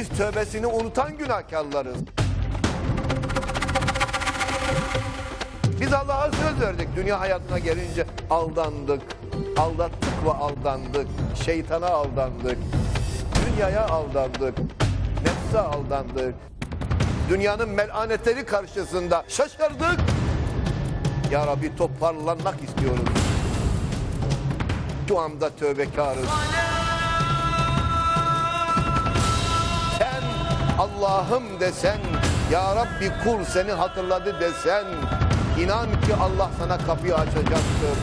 Biz tövbesini unutan günahkarlarız. Biz Allah'a söz verdik. Dünya hayatına gelince aldandık. Aldattık ve aldandık. Şeytana aldandık. Dünyaya aldandık. Nefse aldandık. Dünyanın melanetleri karşısında şaşırdık. Ya Rabbi toparlanmak istiyoruz. Şu anda tövbekarız. Allah'ım desen, Ya Rabbi kul seni hatırladı desen, inan ki Allah sana kapıyı açacaktır.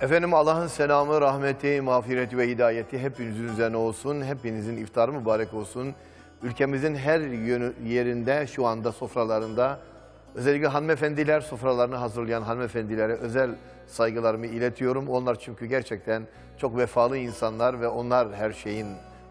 Efendim Allah'ın selamı, rahmeti, mağfireti ve hidayeti hepinizin üzerine olsun. Hepinizin iftarı mübarek olsun. Ülkemizin her yönü, yerinde şu anda sofralarında özellikle hanımefendiler sofralarını hazırlayan hanımefendilere özel saygılarımı iletiyorum. Onlar çünkü gerçekten çok vefalı insanlar ve onlar her şeyin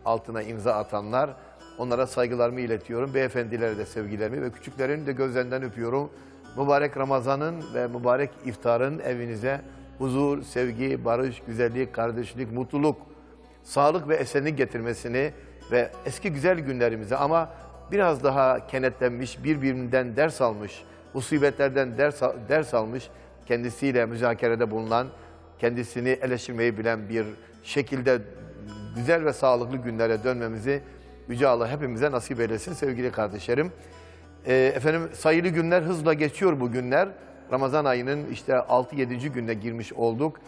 altına imza atanlar. Onlara saygılarımı iletiyorum. Beyefendilere de sevgilerimi ve küçüklerin de gözlerinden öpüyorum. Mübarek Ramazan'ın ve mübarek iftarın evinize huzur, sevgi, barış, güzellik, kardeşlik, mutluluk, sağlık ve esenlik getirmesini ve eski güzel günlerimizi ama biraz daha kenetlenmiş, birbirinden ders almış, musibetlerden ders, ders almış, kendisiyle müzakerede bulunan, kendisini eleştirmeyi bilen bir şekilde güzel ve sağlıklı günlere dönmemizi Yüce Allah hepimize nasip eylesin sevgili kardeşlerim. Ee, efendim sayılı günler hızla geçiyor bu günler. Ramazan ayının işte 6-7. gününe girmiş olduk.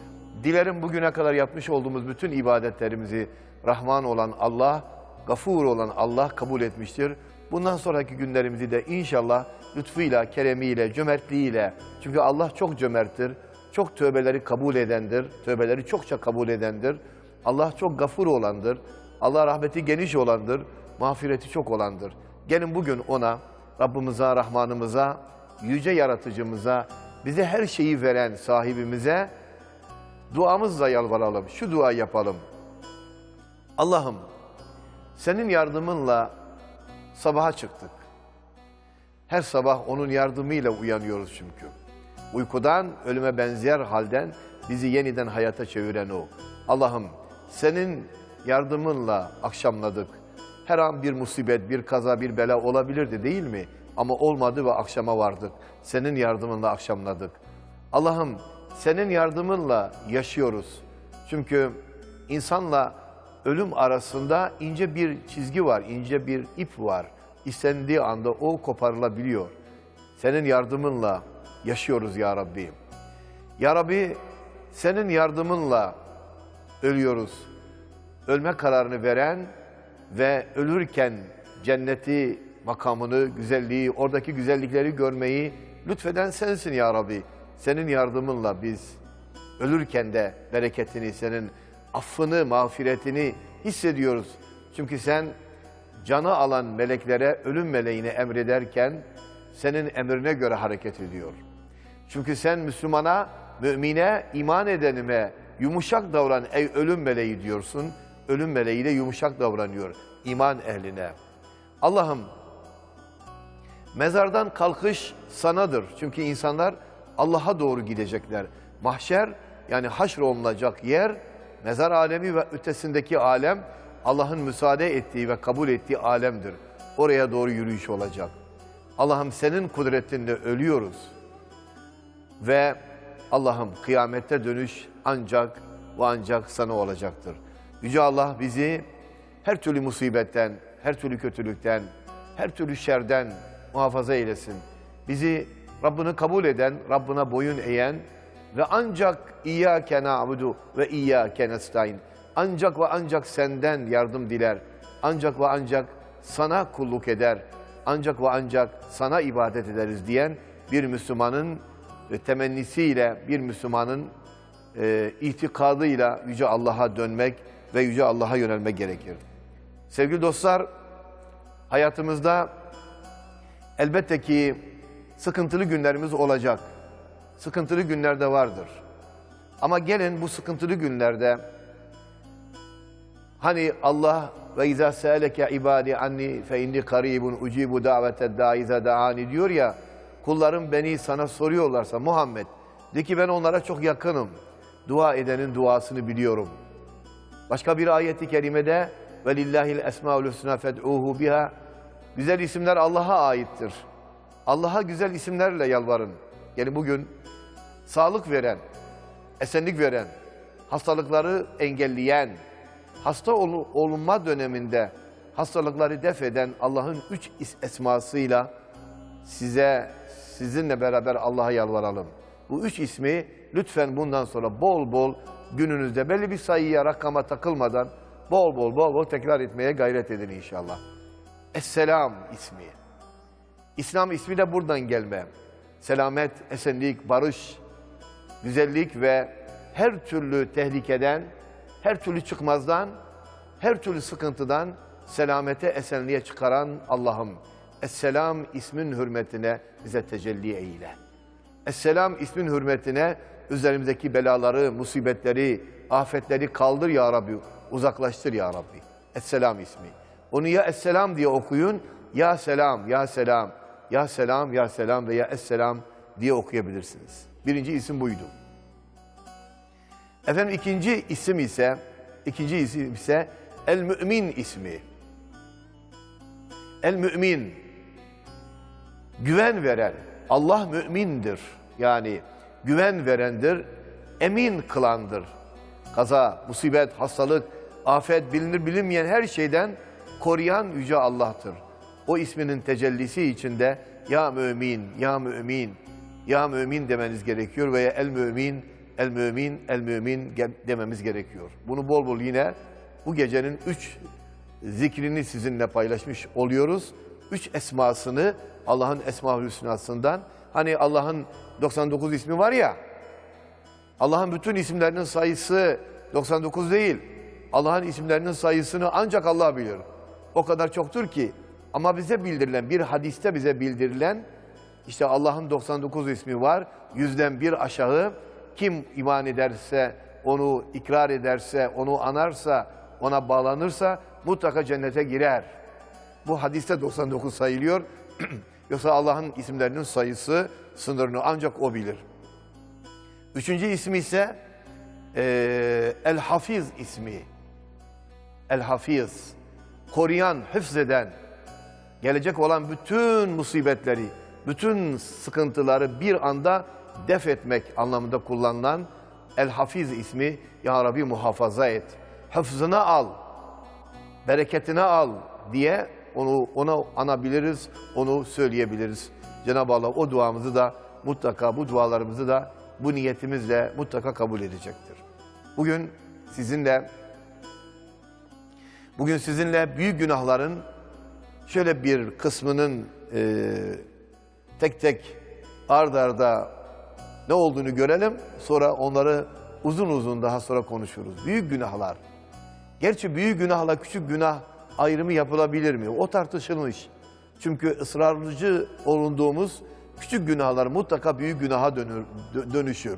Dilerim bugüne kadar yapmış olduğumuz bütün ibadetlerimizi Rahman olan Allah, Gafur olan Allah kabul etmiştir. Bundan sonraki günlerimizi de inşallah lütfuyla, keremiyle, cömertliğiyle. Çünkü Allah çok cömerttir, çok tövbeleri kabul edendir, tövbeleri çokça kabul edendir. Allah çok gafur olandır, Allah rahmeti geniş olandır, mağfireti çok olandır. Gelin bugün ona, Rabbimize, Rahmanımıza, yüce yaratıcımıza, bize her şeyi veren sahibimize duamızla yalvaralım. Şu dua yapalım. Allah'ım senin yardımınla sabaha çıktık. Her sabah onun yardımıyla uyanıyoruz çünkü. Uykudan ölüme benzer halden bizi yeniden hayata çeviren o. Allah'ım senin yardımınla akşamladık. Her an bir musibet, bir kaza, bir bela olabilirdi değil mi? Ama olmadı ve akşama vardık. Senin yardımınla akşamladık. Allah'ım senin yardımınla yaşıyoruz. Çünkü insanla ölüm arasında ince bir çizgi var, ince bir ip var. İstendiği anda o koparılabiliyor. Senin yardımınla yaşıyoruz ya Rabbi. Ya Rabbi senin yardımınla ölüyoruz. Ölme kararını veren ve ölürken cenneti, makamını, güzelliği, oradaki güzellikleri görmeyi lütfeden sensin ya Rabbi. Senin yardımınla biz ölürken de bereketini, senin affını, mağfiretini hissediyoruz. Çünkü sen canı alan meleklere ölüm meleğini emrederken senin emrine göre hareket ediyor. Çünkü sen Müslümana, mümine, iman edenime yumuşak davran ey ölüm meleği diyorsun. Ölüm meleği de yumuşak davranıyor iman ehline. Allah'ım mezardan kalkış sanadır. Çünkü insanlar Allah'a doğru gidecekler. Mahşer yani haşr olunacak yer mezar alemi ve ötesindeki alem Allah'ın müsaade ettiği ve kabul ettiği alemdir. Oraya doğru yürüyüş olacak. Allah'ım senin kudretinle ölüyoruz. Ve Allah'ım kıyamette dönüş ancak ve ancak sana olacaktır. Yüce Allah bizi her türlü musibetten, her türlü kötülükten, her türlü şerden muhafaza eylesin. Bizi Rabbini kabul eden, Rabbine boyun eğen ve ancak İyyâke na'budu ve İyyâke nestaîn. Ancak ve ancak senden yardım diler. Ancak ve ancak sana kulluk eder. Ancak ve ancak sana ibadet ederiz diyen bir Müslümanın temennisiyle, bir Müslümanın e, itikadıyla Yüce Allah'a dönmek ve Yüce Allah'a yönelmek gerekir. Sevgili dostlar, hayatımızda elbette ki sıkıntılı günlerimiz olacak. Sıkıntılı günler de vardır. Ama gelin bu sıkıntılı günlerde hani Allah ve izâ sâleke ibâdi anni fe inni karibun ucibu davete dâize da'ani diyor ya kullarım beni sana soruyorlarsa Muhammed de ki ben onlara çok yakınım. Dua edenin duasını biliyorum. Başka bir ayeti kerimede ve lillahil esmaul husna fed'uhu biha. Güzel isimler Allah'a aittir. Allah'a güzel isimlerle yalvarın. Yani bugün sağlık veren, esenlik veren, hastalıkları engelleyen, hasta ol- olunma döneminde hastalıkları def eden Allah'ın üç esmasıyla size, sizinle beraber Allah'a yalvaralım. Bu üç ismi lütfen bundan sonra bol bol gününüzde belli bir sayıya, rakama takılmadan bol bol bol bol tekrar etmeye gayret edin inşallah. Esselam ismi. İslam ismi de buradan gelme. Selamet, esenlik, barış, güzellik ve her türlü tehlikeden, her türlü çıkmazdan, her türlü sıkıntıdan selamete, esenliğe çıkaran Allah'ım. Esselam ismin hürmetine bize tecelli eyle. Esselam ismin hürmetine üzerimizdeki belaları, musibetleri, afetleri kaldır ya Rabbi, uzaklaştır ya Rabbi. Esselam ismi. Onu ya Esselam diye okuyun, ya Selam, ya Selam, ya Selam, ya Selam veya Esselam diye okuyabilirsiniz. Birinci isim buydu. Efendim ikinci isim ise, ikinci isim ise El Mümin ismi. El Mümin, güven veren, Allah mümindir. Yani güven verendir, emin kılandır. Kaza, musibet, hastalık, afet, bilinir bilinmeyen her şeyden koruyan Yüce Allah'tır. O isminin tecellisi içinde ya mümin, ya mümin, ya mümin demeniz gerekiyor veya el mümin, el mümin, el mümin dememiz gerekiyor. Bunu bol bol yine bu gecenin üç zikrini sizinle paylaşmış oluyoruz. Üç esmasını Allah'ın esma hüsnasından hani Allah'ın 99 ismi var ya Allah'ın bütün isimlerinin sayısı 99 değil. Allah'ın isimlerinin sayısını ancak Allah bilir. O kadar çoktur ki ama bize bildirilen bir hadiste bize bildirilen işte Allah'ın 99 ismi var. Yüzden bir aşağı kim iman ederse, onu ikrar ederse, onu anarsa, ona bağlanırsa mutlaka cennete girer. Bu hadiste 99 sayılıyor. Yoksa Allah'ın isimlerinin sayısı, sınırını ancak O bilir. Üçüncü ismi ise eee, El Hafiz ismi. El Hafiz. Koruyan, hıfzeden, gelecek olan bütün musibetleri, bütün sıkıntıları bir anda def etmek anlamında kullanılan El Hafiz ismi Ya Rabbi muhafaza et. Hıfzına al, bereketine al diye onu ona anabiliriz, onu söyleyebiliriz. Cenab-ı Allah o duamızı da mutlaka bu dualarımızı da bu niyetimizle mutlaka kabul edecektir. Bugün sizinle bugün sizinle büyük günahların şöyle bir kısmının e, tek tek ard arda ne olduğunu görelim. Sonra onları uzun uzun daha sonra konuşuruz. Büyük günahlar. Gerçi büyük günahla küçük günah ayrımı yapılabilir mi? O tartışılmış. Çünkü ısrarcı olunduğumuz küçük günahlar mutlaka büyük günaha dönür, dö- dönüşür.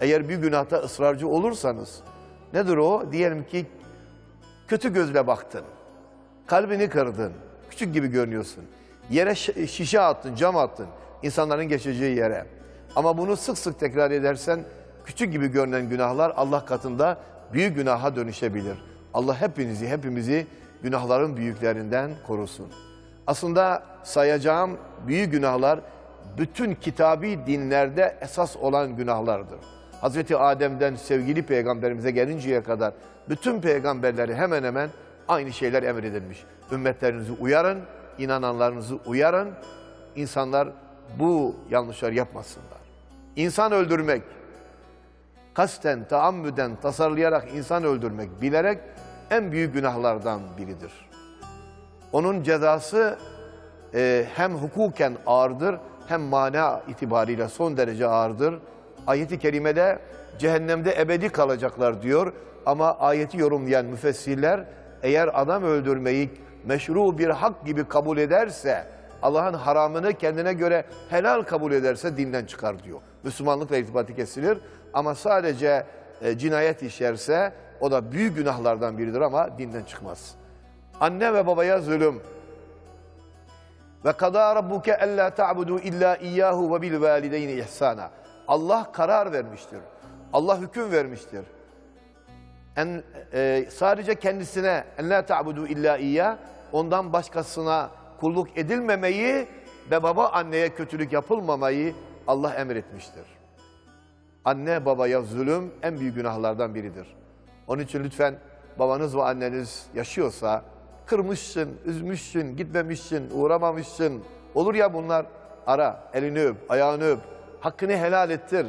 Eğer büyük günahta ısrarcı olursanız nedir o? Diyelim ki kötü gözle baktın. Kalbini kırdın. Küçük gibi görünüyorsun. Yere şi- şişe attın, cam attın. insanların geçeceği yere. Ama bunu sık sık tekrar edersen küçük gibi görünen günahlar Allah katında büyük günaha dönüşebilir. Allah hepinizi, hepimizi günahların büyüklerinden korusun. Aslında sayacağım büyük günahlar bütün kitabi dinlerde esas olan günahlardır. Hazreti Adem'den sevgili peygamberimize gelinceye kadar bütün peygamberleri hemen hemen aynı şeyler emredilmiş. Ümmetlerinizi uyarın, inananlarınızı uyarın. İnsanlar bu yanlışlar yapmasınlar. İnsan öldürmek, kasten, taammüden, tasarlayarak insan öldürmek, bilerek en büyük günahlardan biridir. Onun cezası e, hem hukuken ağırdır hem mana itibariyle son derece ağırdır. Ayeti kerimede cehennemde ebedi kalacaklar diyor ama ayeti yorumlayan müfessirler eğer adam öldürmeyi meşru bir hak gibi kabul ederse Allah'ın haramını kendine göre helal kabul ederse dinden çıkar diyor. Müslümanlıkla irtibatı kesilir ama sadece e, cinayet işlerse o da büyük günahlardan biridir ama dinden çıkmaz. Anne ve babaya zulüm. Ve kadâ rabbuke ellâ ta'budu illâ iyyâhu ve bil valideyni ihsâna. Allah karar vermiştir. Allah hüküm vermiştir. en, e, sadece kendisine en la ta'budu illa iyya ondan başkasına kulluk edilmemeyi ve baba anneye kötülük yapılmamayı Allah emretmiştir. Anne babaya zulüm en büyük günahlardan biridir. Onun için lütfen babanız ve anneniz yaşıyorsa kırmışsın, üzmüşsün, gitmemişsin, uğramamışsın. Olur ya bunlar ara, elini öp, ayağını öp, hakkını helal ettir.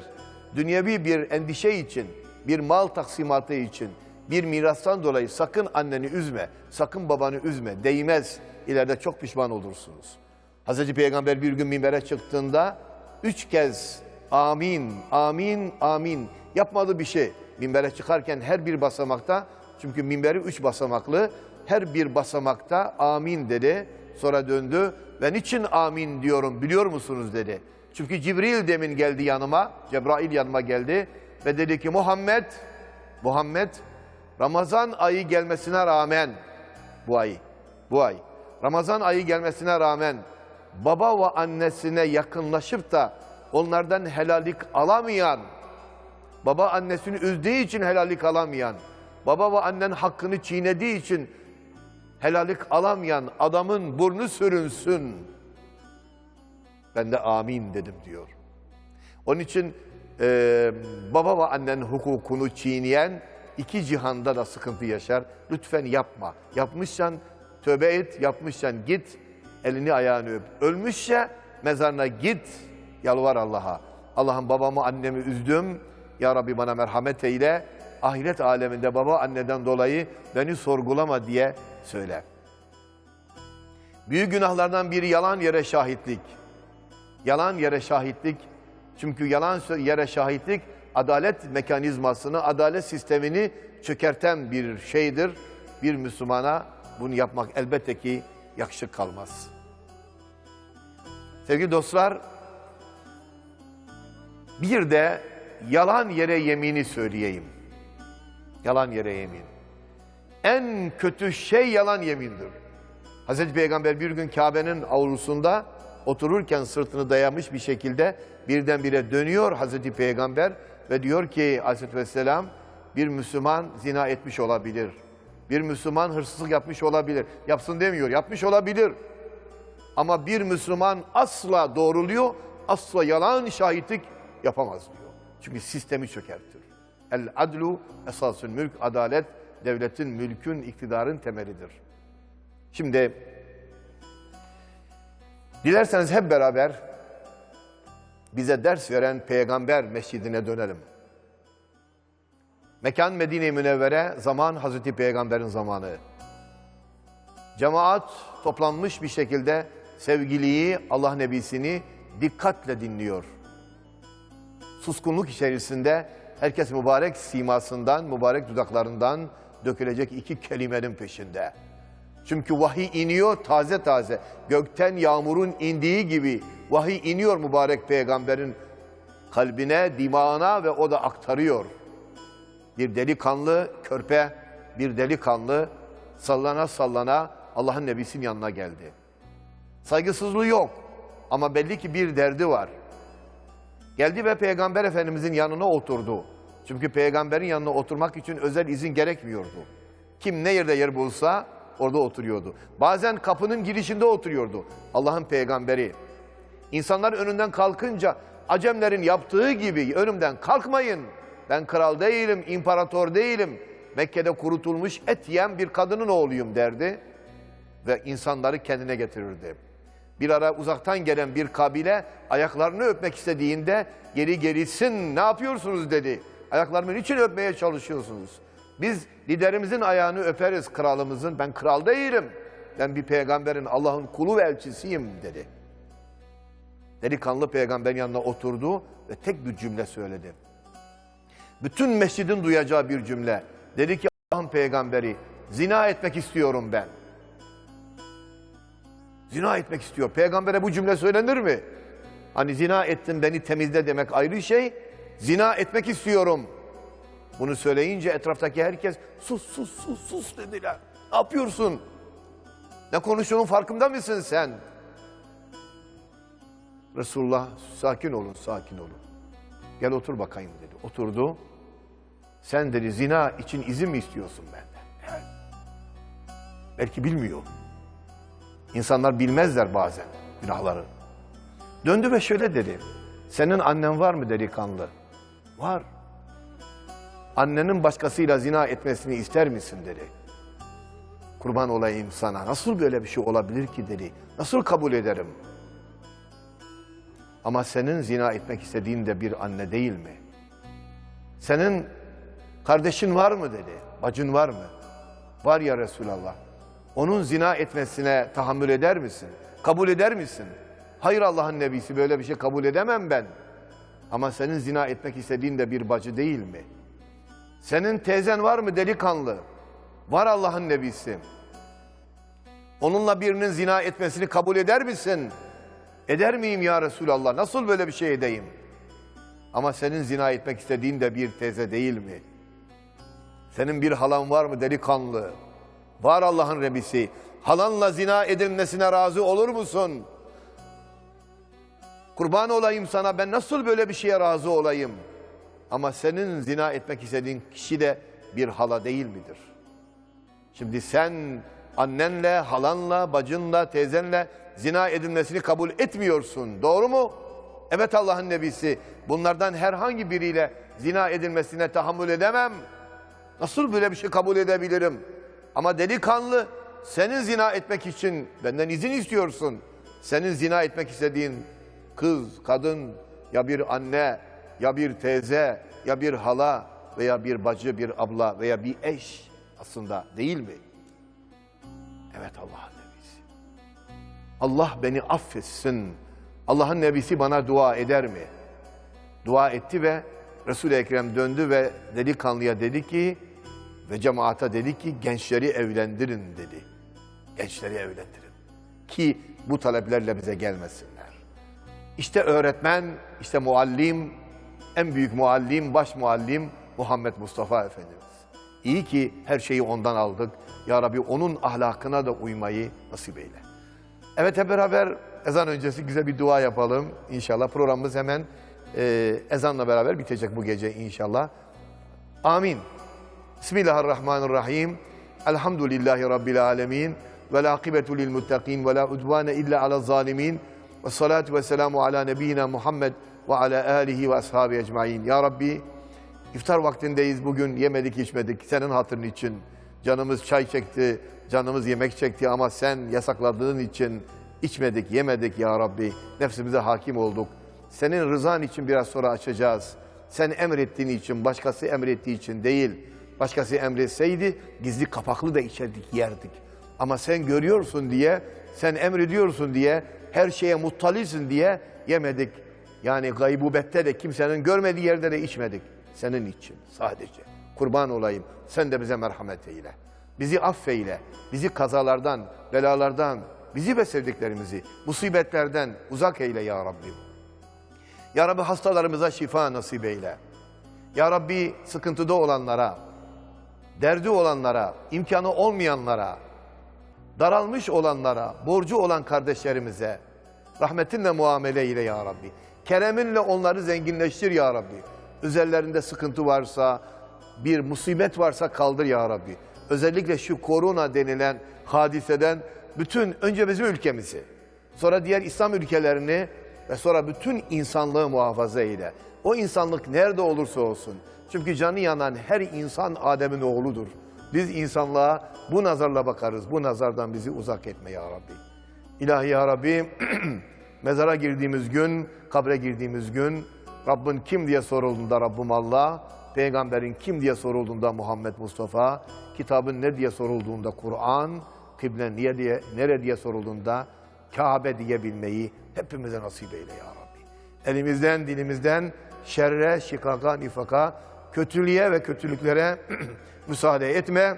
Dünyevi bir endişe için, bir mal taksimatı için, bir mirastan dolayı sakın anneni üzme, sakın babanı üzme, değmez. İleride çok pişman olursunuz. Hazreti Peygamber bir gün minbere çıktığında üç kez amin, amin, amin yapmadı bir şey. Minbere çıkarken her bir basamakta, çünkü minberi üç basamaklı, her bir basamakta amin dedi. Sonra döndü ve niçin amin diyorum biliyor musunuz dedi. Çünkü Cibril demin geldi yanıma, Cebrail yanıma geldi ve dedi ki Muhammed, Muhammed Ramazan ayı gelmesine rağmen bu ay, bu ay Ramazan ayı gelmesine rağmen baba ve annesine yakınlaşıp da onlardan helallik alamayan, baba annesini üzdüğü için helallik alamayan, baba ve annen hakkını çiğnediği için helallik alamayan adamın burnu sürünsün. Ben de amin dedim diyor. Onun için e, baba ve annen hukukunu çiğneyen iki cihanda da sıkıntı yaşar. Lütfen yapma. Yapmışsan tövbe et, yapmışsan git, elini ayağını öp. Ölmüşse mezarına git, yalvar Allah'a. Allah'ım babamı annemi üzdüm. Ya Rabbi bana merhamet eyle. Ahiret aleminde baba anneden dolayı beni sorgulama diye söyle. Büyük günahlardan biri yalan yere şahitlik. Yalan yere şahitlik. Çünkü yalan yere şahitlik adalet mekanizmasını, adalet sistemini çökerten bir şeydir. Bir Müslümana bunu yapmak elbette ki yakışık kalmaz. Sevgili dostlar, bir de yalan yere yemini söyleyeyim. Yalan yere yemin. En kötü şey yalan yemindir. Hazreti Peygamber bir gün Kabe'nin avlusunda otururken sırtını dayamış bir şekilde birdenbire dönüyor Hazreti Peygamber ve diyor ki Aleyhisselatü Vesselam bir Müslüman zina etmiş olabilir. Bir Müslüman hırsızlık yapmış olabilir. Yapsın demiyor, yapmış olabilir. Ama bir Müslüman asla doğruluyor, asla yalan şahitlik yapamaz diyor. Çünkü sistemi çökertir. El adlu esasül mülk, adalet devletin, mülkün, iktidarın temelidir. Şimdi dilerseniz hep beraber bize ders veren peygamber mescidine dönelim. Mekan Medine-i Münevvere, zaman Hazreti Peygamber'in zamanı. Cemaat toplanmış bir şekilde sevgiliyi, Allah Nebisini dikkatle dinliyor. Suskunluk içerisinde herkes mübarek simasından, mübarek dudaklarından dökülecek iki kelimenin peşinde. Çünkü vahiy iniyor taze taze. Gökten yağmurun indiği gibi vahiy iniyor mübarek peygamberin kalbine, dimağına ve o da aktarıyor. Bir delikanlı körpe, bir delikanlı sallana sallana Allah'ın nebisinin yanına geldi. Saygısızlığı yok ama belli ki bir derdi var. Geldi ve Peygamber Efendimizin yanına oturdu. Çünkü peygamberin yanına oturmak için özel izin gerekmiyordu. Kim ne yerde yer bulsa orada oturuyordu. Bazen kapının girişinde oturuyordu Allah'ın peygamberi. İnsanlar önünden kalkınca Acemlerin yaptığı gibi önümden kalkmayın. Ben kral değilim, imparator değilim. Mekke'de kurutulmuş et yiyen bir kadının oğluyum derdi. Ve insanları kendine getirirdi. Bir ara uzaktan gelen bir kabile ayaklarını öpmek istediğinde geri gerisin ne yapıyorsunuz dedi. Ayaklarımı niçin öpmeye çalışıyorsunuz? Biz liderimizin ayağını öperiz kralımızın. Ben kral değilim. Ben bir peygamberin Allah'ın kulu ve elçisiyim dedi. Delikanlı peygamberin yanına oturdu ve tek bir cümle söyledi. Bütün mescidin duyacağı bir cümle. Dedi ki Allah'ın peygamberi zina etmek istiyorum ben. Zina etmek istiyor. Peygambere bu cümle söylenir mi? Hani zina ettin beni temizle demek ayrı şey. Zina etmek istiyorum. Bunu söyleyince etraftaki herkes sus sus sus sus dediler. Ne yapıyorsun? Ne konuştuğunun farkında mısın sen? Resulullah sakin olun sakin olun. Gel otur bakayım dedi. Oturdu. Sen dedi zina için izin mi istiyorsun benden? Belki bilmiyor. İnsanlar bilmezler bazen günahları. Döndü ve şöyle dedi. Senin annen var mı delikanlı? Var. Annenin başkasıyla zina etmesini ister misin dedi. Kurban olayım sana. Nasıl böyle bir şey olabilir ki dedi. Nasıl kabul ederim? Ama senin zina etmek istediğin de bir anne değil mi? Senin kardeşin var mı dedi. Bacın var mı? Var ya Resulallah. Onun zina etmesine tahammül eder misin? Kabul eder misin? Hayır Allah'ın nebisi böyle bir şey kabul edemem ben. Ama senin zina etmek istediğin de bir bacı değil mi? Senin teyzen var mı delikanlı? Var Allah'ın nebisi. Onunla birinin zina etmesini kabul eder misin? Eder miyim ya Resulallah? Nasıl böyle bir şey edeyim? Ama senin zina etmek istediğin de bir teyze değil mi? Senin bir halan var mı delikanlı? Var Allah'ın rebisi. Halanla zina edilmesine razı olur musun? Kurban olayım sana ben nasıl böyle bir şeye razı olayım? Ama senin zina etmek istediğin kişi de bir hala değil midir? Şimdi sen annenle, halanla, bacınla, teyzenle zina edilmesini kabul etmiyorsun. Doğru mu? Evet Allah'ın nebisi. Bunlardan herhangi biriyle zina edilmesine tahammül edemem. Nasıl böyle bir şey kabul edebilirim? Ama delikanlı senin zina etmek için benden izin istiyorsun. Senin zina etmek istediğin kız, kadın ya bir anne ya bir teyze ya bir hala veya bir bacı, bir abla veya bir eş aslında değil mi? Evet Allah'ın nebisi. Allah beni affetsin. Allah'ın nebisi bana dua eder mi? Dua etti ve Resul-i Ekrem döndü ve delikanlıya dedi ki ve cemaata dedi ki gençleri evlendirin dedi. Gençleri evlendirin. Ki bu taleplerle bize gelmesinler. İşte öğretmen, işte muallim, en büyük muallim, baş muallim Muhammed Mustafa Efendimiz. İyi ki her şeyi ondan aldık. Ya Rabbi onun ahlakına da uymayı nasip eyle. Evet hep beraber ezan öncesi güzel bir dua yapalım inşallah. Programımız hemen e, ezanla beraber bitecek bu gece inşallah. Amin. Bismillahirrahmanirrahim. Elhamdülillahi Rabbil alemin. Ve akibetu lil muttaqin ve la udvane illa ala zalimin. Ve salatu ve selamu ala nebiyyina Muhammed ve ala alihi ve ashabi ecmain. Ya Rabbi iftar vaktindeyiz bugün yemedik içmedik senin hatırın için. Canımız çay çekti, canımız yemek çekti ama sen yasakladığın için içmedik, yemedik ya Rabbi. Nefsimize hakim olduk. Senin rızan için biraz sonra açacağız. Sen emrettiğin için, başkası emrettiği için değil. Başkası emretseydi gizli kapaklı da içerdik, yerdik. Ama sen görüyorsun diye, sen emrediyorsun diye, her şeye muttalisin diye yemedik. Yani gaybubette de kimsenin görmediği yerde de içmedik. Senin için sadece. Kurban olayım. Sen de bize merhamet eyle. Bizi affeyle. Bizi kazalardan, belalardan, bizi ve sevdiklerimizi musibetlerden uzak eyle ya Rabbi. Ya Rabbi hastalarımıza şifa nasip eyle. Ya Rabbi sıkıntıda olanlara, derdi olanlara, imkanı olmayanlara, daralmış olanlara, borcu olan kardeşlerimize rahmetinle muamele eyle ya Rabbi. Kereminle onları zenginleştir ya Rabbi. Üzerlerinde sıkıntı varsa, bir musibet varsa kaldır ya Rabbi. Özellikle şu korona denilen hadiseden bütün önce bizim ülkemizi, sonra diğer İslam ülkelerini ve sonra bütün insanlığı muhafaza eyle. O insanlık nerede olursa olsun. Çünkü canı yanan her insan Adem'in oğludur. Biz insanlığa bu nazarla bakarız. Bu nazardan bizi uzak etme ya Rabbi. İlahi ya Rabbi mezara girdiğimiz gün, kabre girdiğimiz gün Rabbin kim diye sorulduğunda Rabbim Allah, peygamberin kim diye sorulduğunda Muhammed Mustafa, kitabın ne diye sorulduğunda Kur'an, kıble niye diye, nere diye sorulduğunda Kabe diyebilmeyi hepimize nasip eyle ya Rabbi. Elimizden, dilimizden şerre, şikaka, nifaka, kötülüğe ve kötülüklere müsaade etme.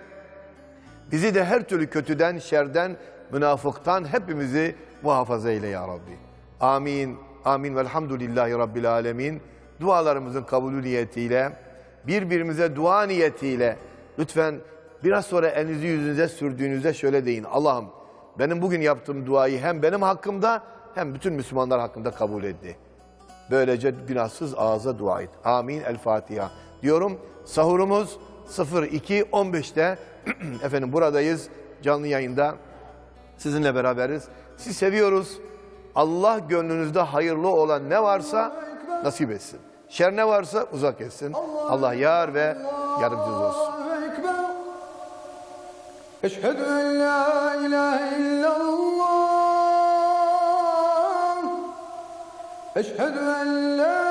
Bizi de her türlü kötüden, şerden, münafıktan hepimizi muhafaza eyle ya Rabbi. Amin. Amin. Velhamdülillahi Rabbil alemin. Dualarımızın kabulü niyetiyle, birbirimize dua niyetiyle lütfen biraz sonra elinizi yüzünüze sürdüğünüzde şöyle deyin. Allah'ım benim bugün yaptığım duayı hem benim hakkımda hem bütün Müslümanlar hakkında kabul etti. Böylece günahsız ağza dua et. Amin. El Fatiha diyorum. Sahurumuz 02.15'te efendim buradayız canlı yayında sizinle beraberiz. Siz seviyoruz. Allah gönlünüzde hayırlı olan ne varsa nasip etsin. Şer ne varsa uzak etsin. Allah yar ve yardımcınız olsun. Eşhedü en la ilahe illallah Eşhedü en la